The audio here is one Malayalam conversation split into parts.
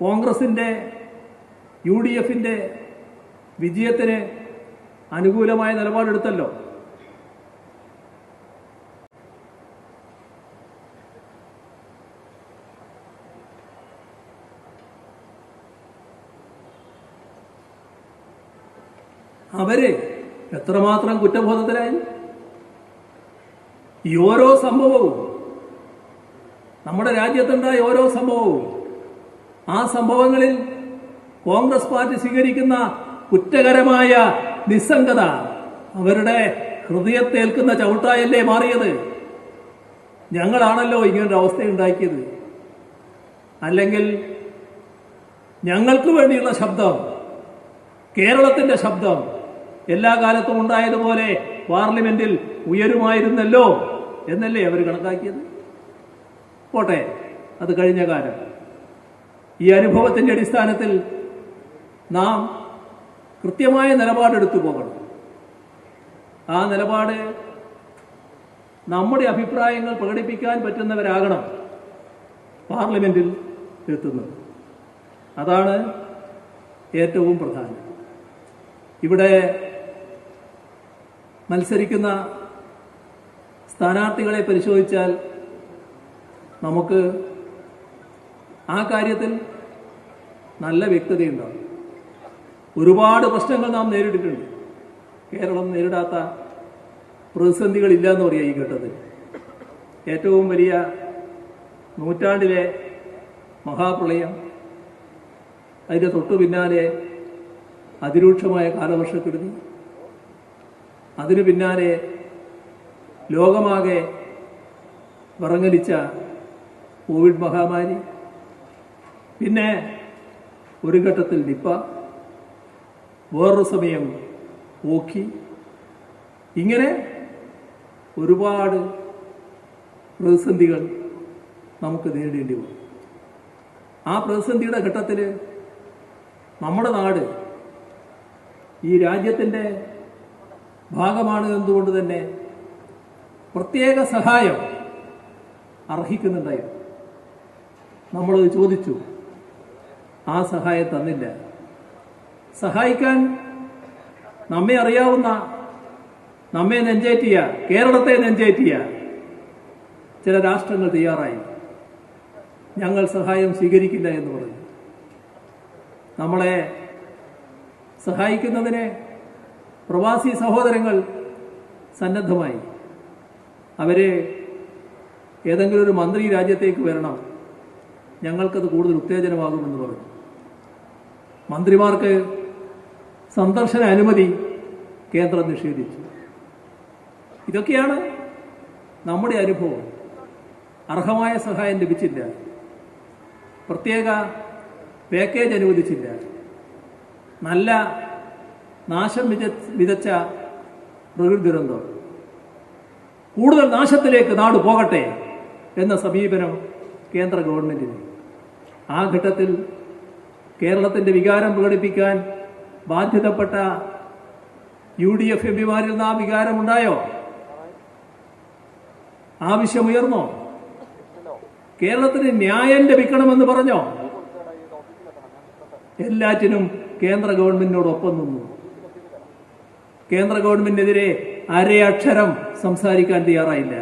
കോൺഗ്രസിന്റെ യു ഡി എഫിന്റെ വിജയത്തിന് അനുകൂലമായ നിലപാടെടുത്തല്ലോ. അവർ എത്രമാത്രം കുറ്റബോധത്തിലായി? ഈ ഓരോ സംഭവവും നമ്മുടെ രാജ്യത്തുണ്ടായ ഓരോ സംഭവവും ആ സംഭവങ്ങളിൽ കോൺഗ്രസ് പാർട്ടി സ്വീകരിക്കുന്ന കുറ്റകരമായ നിസ്സംഗത അവരുടെ ഹൃദയത്തേൽക്കുന്ന ചവിട്ടായല്ലേ മാറിയത്? ഞങ്ങളാണല്ലോ ഇങ്ങനൊരു അവസ്ഥ ഉണ്ടാക്കിയത് അല്ലെങ്കിൽ ഞങ്ങൾക്ക് വേണ്ടിയുള്ള ശബ്ദം കേരളത്തിന്റെ ശബ്ദം എല്ലാ കാലത്തും ഉണ്ടായതുപോലെ പാർലമെന്റിൽ ഉയരുമായിരുന്നല്ലോ എന്നല്ലേ അവർ കണക്കാക്കിയത്? പോട്ടെ അത് കഴിഞ്ഞ കാലം. ഈ അനുഭവത്തിന്റെ അടിസ്ഥാനത്തിൽ നാം കൃത്യമായ നിലപാടെടുത്തു പോകണം. ആ നിലപാട് നമ്മുടെ അഭിപ്രായങ്ങൾ പ്രകടിപ്പിക്കാൻ പറ്റുന്നവരാകണം പാർലമെന്റിൽ എത്തുന്നത്. അതാണ് ഏറ്റവും പ്രധാനം. ഇവിടെ മത്സരിക്കുന്ന സ്ഥാനാർത്ഥികളെ പരിശോധിച്ചാൽ നമുക്ക് ആ കാര്യത്തിൽ നല്ല വ്യക്തതയുണ്ടാവും. ഒരുപാട് പ്രശ്നങ്ങൾ നാം നേരിട്ടിട്ടുണ്ട്. കേരളം നേരിടാത്ത പ്രതിസന്ധികളില്ല എന്ന് പറയാം ഈ ഘട്ടത്തിൽ. ഏറ്റവും വലിയ നൂറ്റാണ്ടിലെ മഹാപ്രളയം അതിന്റെ തൊട്ടു പിന്നാലെ അതിരൂക്ഷമായ കാലവർഷക്കെടുതി അതിനു പിന്നാലെ ലോകമാകെ വിറങ്ങലിച്ച കോവിഡ് മഹാമാരി പിന്നെ ഒരു ഘട്ടത്തിൽ നിപ്പ വേറൊരു സമയം ഓക്കി. ഇങ്ങനെ ഒരുപാട് പ്രതിസന്ധികൾ നമുക്ക് നേരിടേണ്ടി വന്നു. ആ പ്രതിസന്ധിയുടെ ഘട്ടത്തിൽ നമ്മുടെ നാട് ഈ രാജ്യത്തിന്റെ ഭാഗമാണ് എന്തുകൊണ്ട് തന്നെ പ്രത്യേക സഹായം അർഹിക്കുന്നുണ്ടായിരുന്നു നമ്മൾ ചോദിച്ചു. ആ സഹായം തന്നില്ല. സഹായിക്കാൻ നമ്മെ അറിയാവുന്ന നമ്മെ നെഞ്ചേറ്റിയ കേരളത്തെ നെഞ്ചേറ്റിയ ചില രാഷ്ട്രങ്ങൾ തയ്യാറായി. ഞങ്ങൾ സഹായം സ്വീകരിക്കില്ല എന്ന് പറഞ്ഞു. നമ്മളെ സഹായിക്കുന്നതിന് പ്രവാസി സഹോദരങ്ങൾ സന്നദ്ധമായി. അവരെ ഏതെങ്കിലും ഒരു മന്ത്രി രാജ്യത്തേക്ക് വരണം. ഞങ്ങൾക്കത് കൂടുതൽ ഉത്തേജനമാകുമെന്ന് പറഞ്ഞു. മന്ത്രിമാർക്ക് സന്ദർശന അനുമതി കേന്ദ്രം നിഷേധിച്ചു. ഇതൊക്കെയാണ് നമ്മുടെ അനുഭവം. അർഹമായ സഹായം ലഭിച്ചില്ല. പ്രത്യേക പാക്കേജ് അനുവദിച്ചില്ല. നല്ല നാശം വിത വിതച്ച പ്രകൃതി ദുരന്തം. കൂടുതൽ നാശത്തിലേക്ക് നാട് പോകട്ടെ എന്ന സമീപനം കേന്ദ്ര ഗവൺമെന്റിന്. ആ ഘട്ടത്തിൽ കേരളത്തിന്റെ വികാരം പ്രകടിപ്പിക്കാൻ ബാധ്യതപ്പെട്ട യു ഡി എഫ് എം പിമാരിൽ നിന്ന് ആ വികാരമുണ്ടായോ? ആവശ്യമുയർന്നോ? കേരളത്തിന് ന്യായം ലഭിക്കണമെന്ന് പറഞ്ഞോ? എല്ലാറ്റിനും കേന്ദ്ര ഗവൺമെന്റിനോടൊപ്പം നിന്നു. കേന്ദ്ര ഗവൺമെന്റിനെതിരെ അരയക്ഷരം സംസാരിക്കാൻ തയ്യാറായില്ല.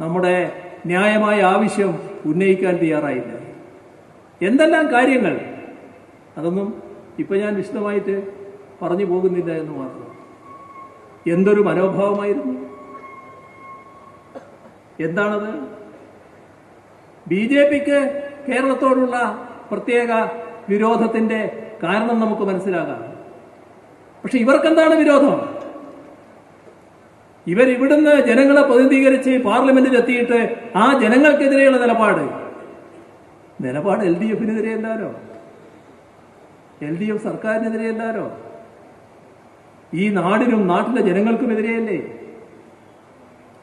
നമ്മുടെ ന്യായമായ ആവശ്യം ഉന്നയിക്കാൻ തയ്യാറായില്ല. എന്തെല്ലാം കാര്യങ്ങൾ? അതൊന്നും ഇപ്പൊ ഞാൻ വിശദമായിട്ട് പറഞ്ഞു പോകുന്നില്ല എന്ന് മാത്രം. എന്തൊരു മനോഭാവമായിരുന്നു? എന്താണത്? ബി ജെ പിക്ക് കേരളത്തോടുള്ള പ്രത്യേക വിരോധത്തിന്റെ കാരണം നമുക്ക് മനസ്സിലാകാം. പക്ഷെ ഇവർക്കെന്താണ് വിരോധം? ഇവർ ഇവിടുന്ന് ജനങ്ങളെ പ്രതിനിധീകരിച്ച് പാർലമെന്റിൽ എത്തിയിട്ട് ആ ജനങ്ങൾക്കെതിരെയുള്ള നിലപാട് നിലപാട് എൽ ഡി എഫിനെതിരെ എല്ലാരോ എൽ ഡി എഫ് സർക്കാരിനെതിരെ എല്ലാരോ ഈ നാടിനും നാട്ടിലെ ജനങ്ങൾക്കും ജനങ്ങൾക്കുമെതിരെയല്ലേ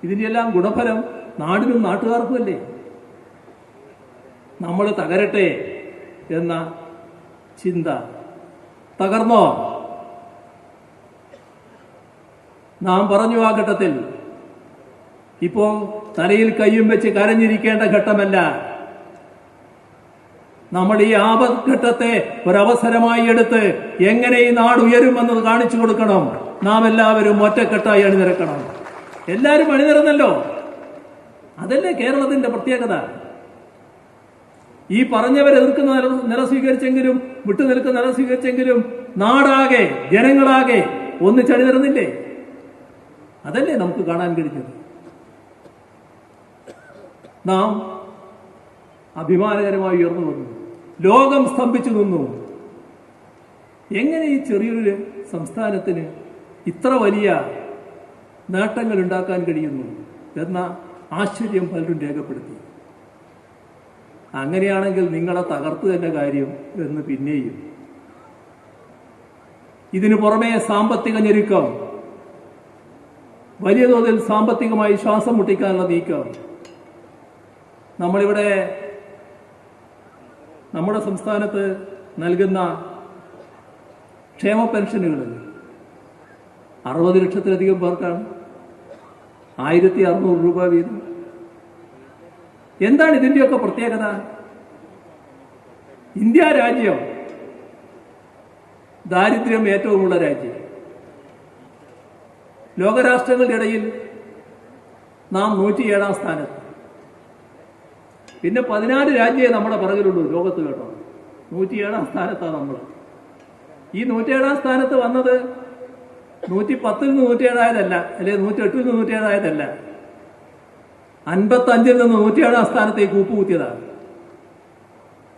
ഇതിന്റെയെല്ലാം ഗുണഫലം നാടിനും നാട്ടുകാർക്കുമല്ലേ നമ്മൾ തകരട്ടെ എന്ന ചിന്ത തകർന്നോ? നാം പറഞ്ഞു ആ ഘട്ടത്തിൽ ഇപ്പോ തലയിൽ കയ്യും വെച്ച് കരഞ്ഞിരിക്കേണ്ട ഘട്ടമല്ല. നമ്മൾ ഈ ആപത്ഘട്ടത്തെ ഒരവസരമായി എടുത്ത് എങ്ങനെ ഈ നാട് ഉയരുമെന്നത് കാണിച്ചു കൊടുക്കണം. നാം എല്ലാവരും ഒറ്റക്കെട്ടായി അണിനിരക്കണം. എല്ലാവരും അണിനിരന്നല്ലോ. അതല്ലേ കേരളത്തിന്റെ പ്രത്യേകത? ഈ പറഞ്ഞവരെ എതിർക്കുന്ന നില സ്വീകരിച്ചെങ്കിലും വിട്ടുനിൽക്കുന്ന നില സ്വീകരിച്ചെങ്കിലും നാടാകെ ജനങ്ങളാകെ ഒന്നിച്ചണിനിരന്നില്ലേ അതല്ലേ നമുക്ക് കാണാൻ കഴിഞ്ഞത്? നാം അഭിമാനകരമായി ഉയർന്നു വന്നു. ലോകം സ്തംഭിച്ചു നിന്നു. എങ്ങനെ ഈ ചെറിയൊരു സംസ്ഥാനത്തിന് ഇത്ര വലിയ നേട്ടങ്ങൾ ഉണ്ടാക്കാൻ കഴിയുന്നു എന്ന ആശ്ചര്യം പലരും രേഖപ്പെടുത്തി. അങ്ങനെയാണെങ്കിൽ നിങ്ങളെ തകർത്തു തന്നെ കാര്യം എന്ന് പിന്നെയും. ഇതിനു പുറമെ സാമ്പത്തിക ഞെരുക്കം വലിയ തോതിൽ സാമ്പത്തികമായി ശ്വാസം മുട്ടിക്കാനുള്ള നീക്കം. നമ്മളിവിടെ നമ്മുടെ സംസ്ഥാനത്ത് നൽകുന്ന ക്ഷേമ പെൻഷനുകൾ അറുപത് ലക്ഷത്തിലധികം പേർക്കാണ്. ആയിരത്തി അറുന്നൂറ് രൂപ വീതം. എന്താണ് ഇതിന്റെയൊക്കെ പ്രത്യേകത? ഇന്ത്യ രാജ്യം ദാരിദ്ര്യം ഏറ്റവുമുള്ള രാജ്യം. ലോകരാഷ്ട്രങ്ങളുടെ ഇടയിൽ നാം നൂറ്റിയേഴാം സ്ഥാനത്ത്. പിന്നെ പതിനാല് രാജ്യമേ നമ്മുടെ പറകിലുള്ളൂ ലോകത്ത് കേട്ടോ. നൂറ്റിയേഴാം സ്ഥാനത്താണ് നമ്മൾ ഈ നൂറ്റിയേഴാം സ്ഥാനത്ത് വന്നത് നൂറ്റി പത്തിൽ നിന്ന് നൂറ്റിയേഴായതല്ല അല്ലെ നൂറ്റി എട്ടിൽ നിന്ന് നൂറ്റിയേഴായതല്ല. അൻപത്തി അഞ്ചിൽ നിന്ന് നൂറ്റിയേഴാം സ്ഥാനത്തേക്ക് കൂപ്പുകുത്തിയതാണ്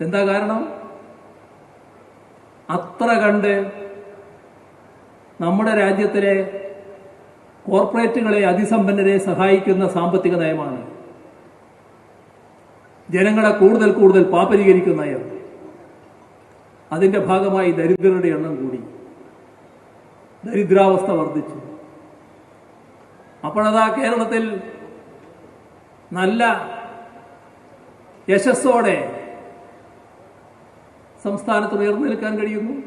എന്താ കാരണം? അത്ര കണ്ട് നമ്മുടെ രാജ്യത്തിലെ കോർപ്പറേറ്റുകളെ അതിസമ്പന്നരെ സഹായിക്കുന്ന സാമ്പത്തിക നയമാണ്. ജനങ്ങളെ കൂടുതൽ കൂടുതൽ പാപരീകരിക്കുന്ന അതിന്റെ ഭാഗമായി ദരിദ്രരുടെ എണ്ണം കൂടി. ദരിദ്രാവസ്ഥ വർദ്ധിച്ചു. അപ്പോഴതാ കേരളത്തിൽ നല്ല യശസ്സോടെ സംസ്ഥാനത്ത് ഉയർന്നു നിൽക്കാൻ കഴിയുന്നു.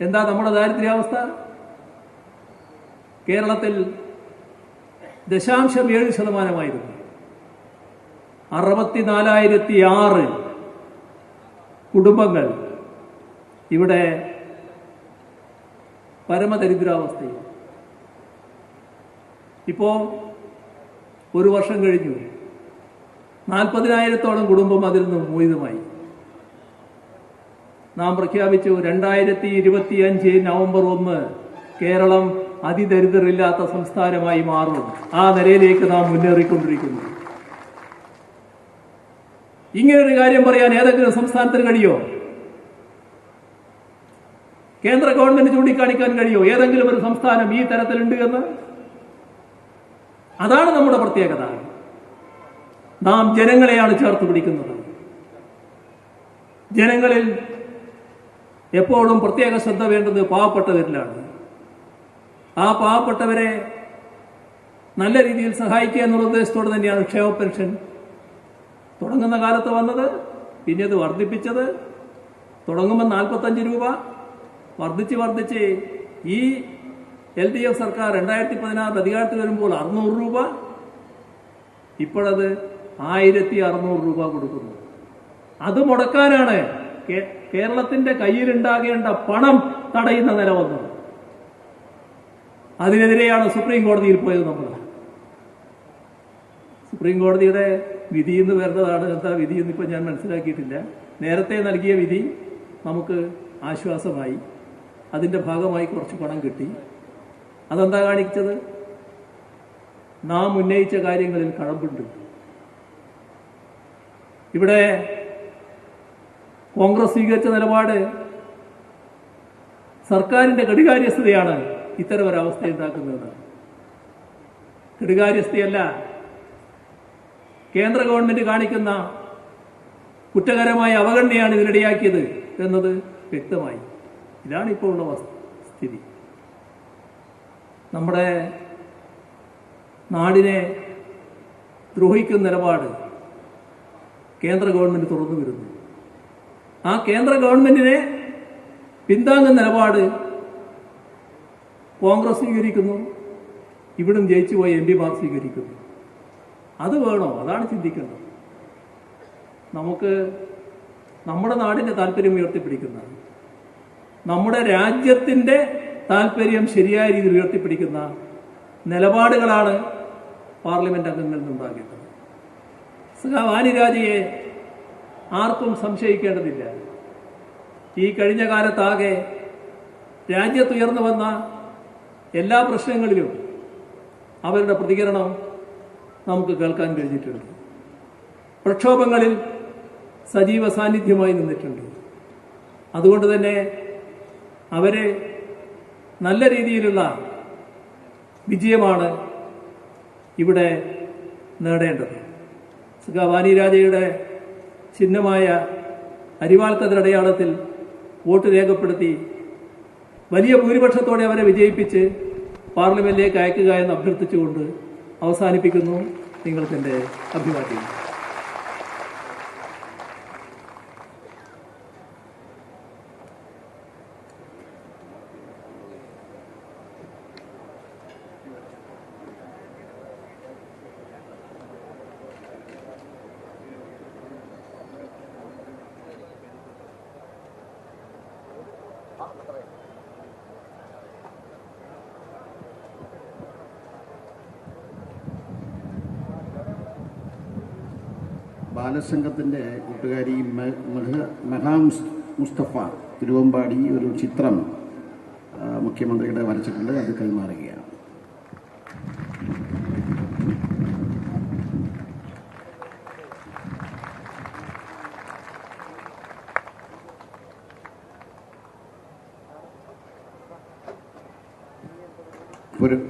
എന്താ നമ്മുടെ ദാരിദ്ര്യാവസ്ഥ? കേരളത്തിൽ ദശാംശം ഏഴ് ശതമാനമായിരുന്നു. അറുപത്തിനാലായിരത്തി ആറ് കുടുംബങ്ങൾ ഇവിടെ പരമദരിദ്രാവസ്ഥയിൽ. ഇപ്പോ ഒരു വർഷം കഴിഞ്ഞു. നാൽപ്പതിനായിരത്തോളം കുടുംബം അതിൽ നിന്ന് മോചിതമായി. നാം പ്രഖ്യാപിച്ചു രണ്ടായിരത്തി ഇരുപത്തി അഞ്ച് നവംബർ ഒന്ന് കേരളം അതിദരിദ്രരില്ലാത്ത സംസ്ഥാനമായി മാറും. ആ നിലയിലേക്ക് നാം മുന്നേറിക്കൊണ്ടിരിക്കുന്നു. ഇങ്ങനൊരു കാര്യം പറയാൻ ഏതെങ്കിലും സംസ്ഥാനത്തിന് കഴിയോ? കേന്ദ്ര ഗവൺമെന്റ് ചൂണ്ടിക്കാണിക്കാൻ കഴിയോ? ഏതെങ്കിലും ഒരു സംസ്ഥാനം ഈ തരത്തിലുണ്ട് എന്ന്? അതാണ് നമ്മുടെ പ്രത്യേകത. നാം ജനങ്ങളെയാണ് ചേർത്ത് പിടിക്കുന്നത്. ജനങ്ങളിൽ എപ്പോഴും പ്രത്യേക ശ്രദ്ധ വേണ്ടത് പാവപ്പെട്ടവരിലാണ്. ആ പാവപ്പെട്ടവരെ നല്ല രീതിയിൽ സഹായിക്കുക എന്നുള്ള ഉദ്ദേശത്തോടെ തന്നെയാണ് ക്ഷേമ പെൻഷൻ തുടങ്ങുന്ന കാലത്ത് വന്നത് പിന്നെ അത് വർദ്ധിപ്പിച്ചത് തുടങ്ങുമ്പോൾ നാൽപ്പത്തഞ്ച് രൂപ. വർദ്ധിച്ച് വർദ്ധിച്ച് ഈ എൽ ഡി എഫ് സർക്കാർ രണ്ടായിരത്തി പതിനാറിൽ അധികാരത്തിൽ വരുമ്പോൾ അറുന്നൂറ് രൂപ. ഇപ്പോഴത് ആയിരത്തി അറുന്നൂറ് രൂപ കൊടുക്കുന്നു. അത് മുടക്കാനാണ് കേരളത്തിന്റെ കയ്യിലുണ്ടാകേണ്ട പണം തടയുന്ന നില വന്നത്. അതിനെതിരെയാണ് സുപ്രീം കോടതിയിൽ പോയത് നമ്മൾ. സുപ്രീം കോടതിയുടെ വിധി എന്ന് വരുന്നതാണ് എന്താ വിധി എന്ന് ഇപ്പം ഞാൻ മനസ്സിലാക്കിയിട്ടില്ല. നേരത്തെ നൽകിയ വിധി നമുക്ക് ആശ്വാസമായി. അതിന്റെ ഭാഗമായി കുറച്ച് പണം കിട്ടി. അതെന്താ കാണിച്ചത്? നാം ഉന്നയിച്ച കാര്യങ്ങളിൽ കഴമ്പുണ്ട്. ഇവിടെ കോൺഗ്രസ് സ്വീകരിച്ച നിലപാട് സർക്കാരിന്റെ ഘടികാര്യസ്ഥതയാണ് ഇത്തരം ഒരവസ്ഥ ഉണ്ടാക്കുന്നത് കെടുകാര്യസ്ഥയല്ല കേന്ദ്ര ഗവൺമെന്റ് കാണിക്കുന്ന കുറ്റകരമായ അവഗണനയാണ് ഇതിനിടയാക്കിയത് എന്നത് വ്യക്തമായി. ഇതാണ് ഇപ്പോൾ ഉള്ള സ്ഥിതി. നമ്മുടെ നാടിനെ ദ്രോഹിക്കുന്ന നിലപാട് കേന്ദ്ര ഗവൺമെന്റ് തുറന്നു വരുന്നു ആ കേന്ദ്ര ഗവൺമെന്റിനെ പിന്താങ്ങുന്ന നിലപാട് കോൺഗ്രസ് സ്വീകരിക്കുന്നു. ഇവിടും ജയിച്ചുപോയ എം പിമാർ സ്വീകരിക്കുന്നു. അത് വേണോ? അതാണ് ചിന്തിക്കേണ്ടത് നമുക്ക് നമ്മുടെ നാടിന്റെ താല്പര്യം ഉയർത്തിപ്പിടിക്കുന്ന നമ്മുടെ രാജ്യത്തിന്റെ താല്പര്യം ശരിയായ രീതിയിൽ ഉയർത്തിപ്പിടിക്കുന്ന നിലപാടുകളാണ് പാർലമെന്റ് അംഗങ്ങളിൽ നിന്നുണ്ടാകേണ്ടത് വാനിരാജയെ ആർക്കും സംശയിക്കേണ്ടതില്ല. ഈ കഴിഞ്ഞ കാലത്താകെ രാജ്യത്തുയർന്നു വന്ന എല്ലാ പ്രശ്നങ്ങളിലും അവരുടെ പ്രതികരണം നമുക്ക് കേൾക്കാൻ കഴിഞ്ഞിട്ടുണ്ട്. പ്രക്ഷോഭങ്ങളിൽ സജീവ സാന്നിധ്യമായി നിന്നിട്ടുണ്ട്. അതുകൊണ്ട് തന്നെ അവരെ നല്ല രീതിയിലുള്ള വിജയമാണ് ഇവിടെ നേടേണ്ടത്. സുഖവാനി രാജയുടെ ചിഹ്നമായ അരിവാൾക്കതിരടയാളത്തിൽ വോട്ട് രേഖപ്പെടുത്തി വലിയ ഭൂരിപക്ഷത്തോടെ അവരെ വിജയിപ്പിച്ച് പാർലമെന്റിലേക്ക് അയക്കുക എന്ന് അഭ്യർത്ഥിച്ചുകൊണ്ട് അവസാനിപ്പിക്കുന്നു നിങ്ങൾക്കെന്റെ അഭിവാദ്യം. ബാലസംഘത്തിന്റെ കൂട്ടുകാരി മെഹാ മുസ്തഫ തിരുവമ്പാടി ഒരു ചിത്രം മുഖ്യമന്ത്രിയുടെ വരച്ചിട്ടുണ്ട്. അത് കൈമാറുകയാണ്.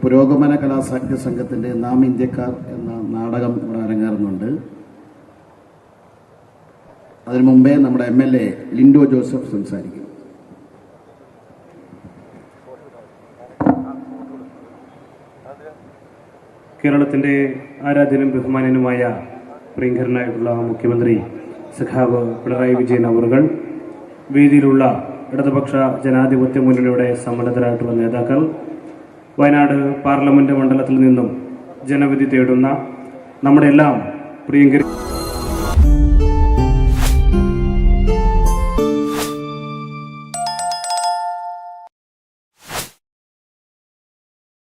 പുരോഗമന കലാസാഹിത്യ സംഘത്തിന്റെ നാം ഇന്ത്യക്കാർ എന്ന നാടകം ഇവിടെ അരങ്ങേറുന്നുണ്ട്. അതിനു മുമ്പേ നമ്മുടെ M L A Lindo Joseph സംസാരിക്കും. കേരളത്തിന്റെ ആരാധ്യനും ബഹുമാനനുമായ പ്രിയങ്കരനായിട്ടുള്ള മുഖ്യമന്ത്രി സഖാവ് പിണറായി വിജയൻ അവറുകൾ വേദിയിലുള്ള ഇടതുപക്ഷ ജനാധിപത്യ മുന്നണിയുടെ സമ്മതരായിട്ടുള്ള നേതാക്കൾ വയനാട് പാർലമെന്റ് മണ്ഡലത്തിൽ നിന്നും ജനവിധി തേടുന്ന നമ്മുടെ എല്ലാം പ്രിയങ്കരി